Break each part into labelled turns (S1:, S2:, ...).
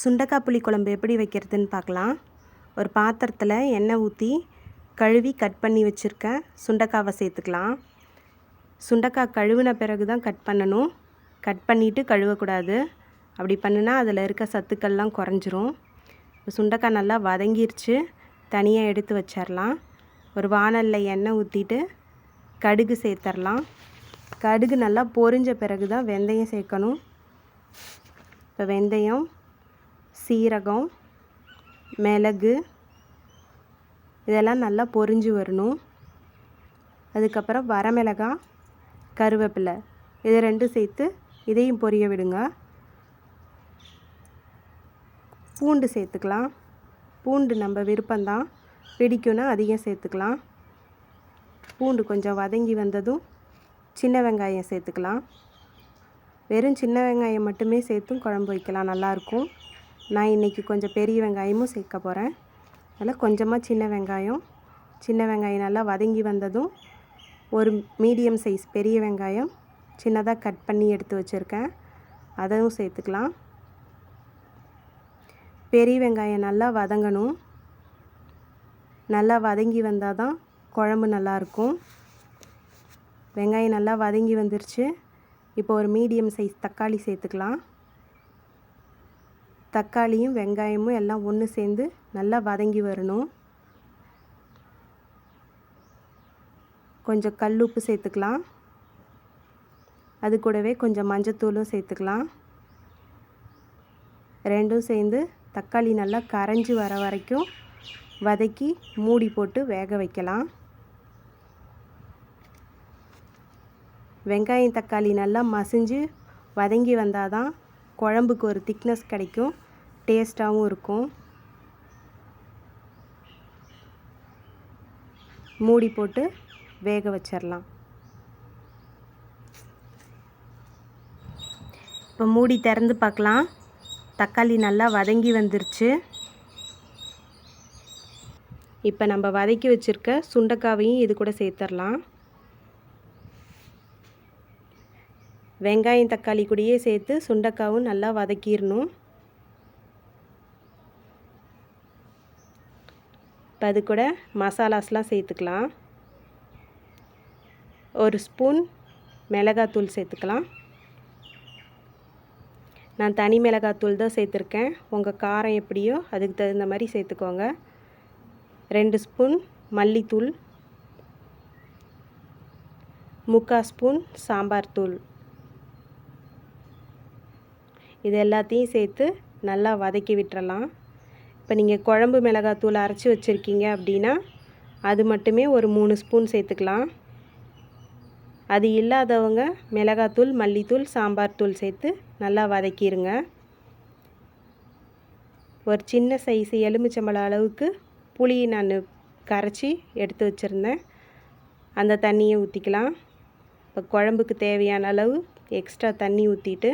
S1: சுண்டக்காய் புளி குழம்பு எப்படி வைக்கிறதுன்னு பார்க்கலாம். ஒரு பாத்திரத்தில் எண்ணெய் ஊற்றி கழுவி கட் பண்ணி வச்சுருக்க சுண்டக்காவை சேர்த்துக்கலாம். சுண்டக்காய் கழுவின பிறகு தான் கட் பண்ணணும். கட் பண்ணிவிட்டு கழுவக்கூடாது. அப்படி பண்ணுனா அதில் இருக்க சத்துக்கள்லாம் குறைஞ்சிரும். இப்போ சுண்டக்காய் நல்லா வதங்கிருச்சு. தனியாக எடுத்து வச்சிடலாம் ஒரு வானலில் எண்ணெய் ஊற்றிட்டு கடுகு சேர்த்துடலாம் கடுகு நல்லா பொரிஞ்ச பிறகு தான் வெந்தயம் சேர்க்கணும். இப்போ வெந்தயம் சீரகம் மிளகு இதெல்லாம் நல்லா பொரிஞ்சு வரணும். அதுக்கப்புறம் வரமிளகாய் கருவேப்பிலை இது ரெண்டும் சேர்த்து இதையும் பொரிய விடுங்க. பூண்டு சேர்த்துக்கலாம். பூண்டு நம்ம விருப்பம்தான். பிடிக்கும்னா அதிகம் சேர்த்துக்கலாம். பூண்டு கொஞ்சம் வதங்கி வந்ததும் சின்ன வெங்காயம் சேர்த்துக்கலாம். வெறும் சின்ன வெங்காயம் மட்டுமே சேர்த்தும் குழம்பு வைக்கலாம். நல்லாயிருக்கும். நான் இன்றைக்கி கொஞ்சம் பெரிய வெங்காயமும் சேர்க்க போகிறேன் அதில் கொஞ்சமாக சின்ன வெங்காயம். சின்ன வெங்காயம் நல்லா வதங்கி வந்ததும் ஒரு மீடியம் சைஸ் பெரிய வெங்காயம் சின்னதாக கட் பண்ணி எடுத்து வச்சுருக்கேன். அதையும் சேர்த்துக்கலாம். பெரிய வெங்காயம் நல்லா வதங்கணும். நல்லா வதங்கி வந்தால் தான் குழம்பு நல்லாயிருக்கும் வெங்காயம் நல்லா வதங்கி வந்துருச்சு. இப்போ ஒரு மீடியம் சைஸ் தக்காளி சேர்த்துக்கலாம். தக்காளியும் வெங்காயமும் எல்லாம் ஒன்று சேர்ந்து நல்லா வதங்கி வரணும். கொஞ்சம் கல் உப்பு சேர்த்துக்கலாம். அது கூடவே கொஞ்சம் மஞ்சத்தூளும் சேர்த்துக்கலாம். ரெண்டும் சேர்ந்து தக்காளி நல்லா கரைஞ்சி வர வரைக்கும் வதக்கி மூடி போட்டு வேக வைக்கலாம். வெங்காயம் தக்காளி நல்லா மசிஞ்சு வதங்கி வந்தால் தான் குழம்புக்கு ஒரு திக்னஸ் கிடைக்கும். டேஸ்ட்டாகவும் இருக்கும். மூடி போட்டு வேக வச்சிடலாம் இப்போ மூடி திறந்து பார்க்கலாம். தக்காளி நல்லா வதங்கி வந்துருச்சு. இப்போ நம்ம வதக்கி வச்சுருக்க சுண்டைக்காவையும் இது கூட சேர்த்துடலாம் வெங்காயம் தக்காளி கூடயே சேர்த்து சுண்டக்காவும் நல்லா வதக்கிடணும். இப்போ அது கூட மசாலாஸ்லாம் சேர்த்துக்கலாம். ஒரு ஸ்பூன் மிளகாத்தூள் சேர்த்துக்கலாம். நான் தனி மிளகாத்தூள் தான் சேர்த்துருக்கேன். உங்கள் காரம் எப்படியோ அதுக்கு தகுந்த மாதிரி சேர்த்துக்கோங்க. ரெண்டு ஸ்பூன் மல்லித்தூள். முக்கால் ஸ்பூன் சாம்பார் தூள். இது எல்லாத்தையும் சேர்த்து நல்லா வதக்கி விட்டுறலாம். இப்போ நீங்கள் குழம்பு மிளகாத்தூள் அரைச்சி வச்சுருக்கீங்க அப்படின்னா அது மட்டுமே ஒரு மூணு ஸ்பூன் சேர்த்துக்கலாம். அது இல்லாதவங்க மிளகாத்தூள் மல்லித்தூள் சாம்பார் தூள் சேர்த்து நல்லா வதக்கிடுங்க ஒரு சின்ன சைஸ் எலுமிச்சம்பழம் அளவுக்கு புளியை நான் கரைச்சி எடுத்து வச்சுருந்தேன். அந்த தண்ணியை ஊற்றிக்கலாம் இப்போ குழம்புக்கு தேவையான அளவு எக்ஸ்ட்ரா தண்ணி ஊற்றிட்டு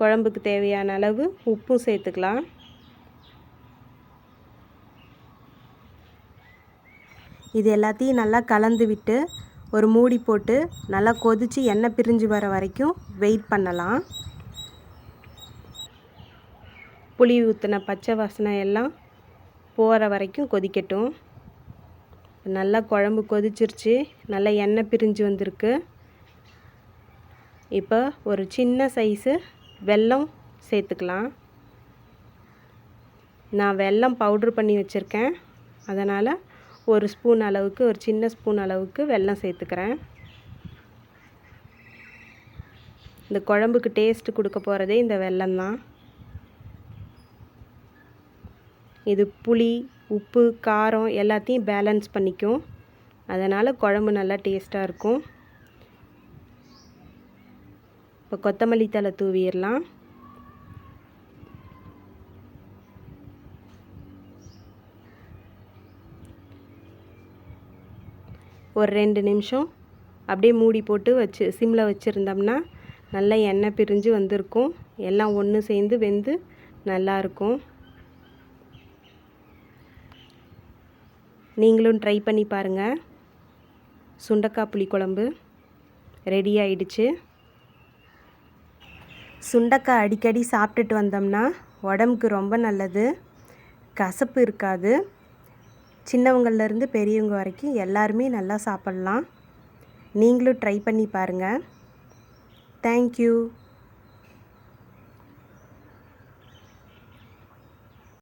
S1: குழம்புக்கு தேவையான அளவு உப்பும் சேர்த்துக்கலாம். இது எல்லாத்தையும் நல்லா கலந்து விட்டு ஒரு மூடி போட்டு நல்லா கொதித்து எண்ணெய் பிரிஞ்சு வர வரைக்கும் வெயிட் பண்ணலாம். புளி ஊற்றின பச்சை வாசனை எல்லாம் போகிற வரைக்கும் கொதிக்கட்டும். நல்லா குழம்பு கொதிச்சிருச்சு நல்லா எண்ணெய் பிரிஞ்சு வந்திருக்கு. இப்போ ஒரு சின்ன சைஸு வெல்லம் சேர்த்துக்கலாம். நான் வெல்லம் பவுட்ரு பண்ணி வச்சுருக்கேன். அதனால் ஒரு ஸ்பூன் அளவுக்கு ஒரு சின்ன ஸ்பூன் அளவுக்கு வெல்லம் சேர்த்துக்கிறேன். இந்த குழம்புக்கு டேஸ்ட்டு கொடுக்க போகிறதே இந்த வெல்லம் தான். இது புளி உப்பு காரம் எல்லாத்தையும் பேலன்ஸ் பண்ணிக்கும். அதனால் குழம்பு நல்லா டேஸ்ட்டாக இருக்கும். இப்போ கொத்தமல்லி தலை தூவிடலாம். ஒரு ரெண்டு நிமிஷம் அப்படியே மூடி போட்டு வச்சு சிம்மில் வச்சுருந்தோம்னா நல்லா எண்ணெய் பிரிஞ்சு வந்திருக்கும். எல்லாம் ஒன்று சேர்ந்து வெந்து நல்லாயிருக்கும் நீங்களும் ட்ரை பண்ணி பாருங்கள் சுண்டக்காய் புளிக்குழம்பு ரெடி ஆயிடுச்சு. சுண்டக்காய் அடிக்கடி சாப்பிட்டுட்டு வந்தோம்னா உடம்புக்கு ரொம்ப நல்லது. கசப்பு இருக்காது. சின்னவங்கள்லேருந்து பெரியவங்க வரைக்கும் எல்லாருமே நல்லா சாப்பிட்லாம். நீங்களும் ட்ரை பண்ணி பாருங்கள் தேங்க்யூ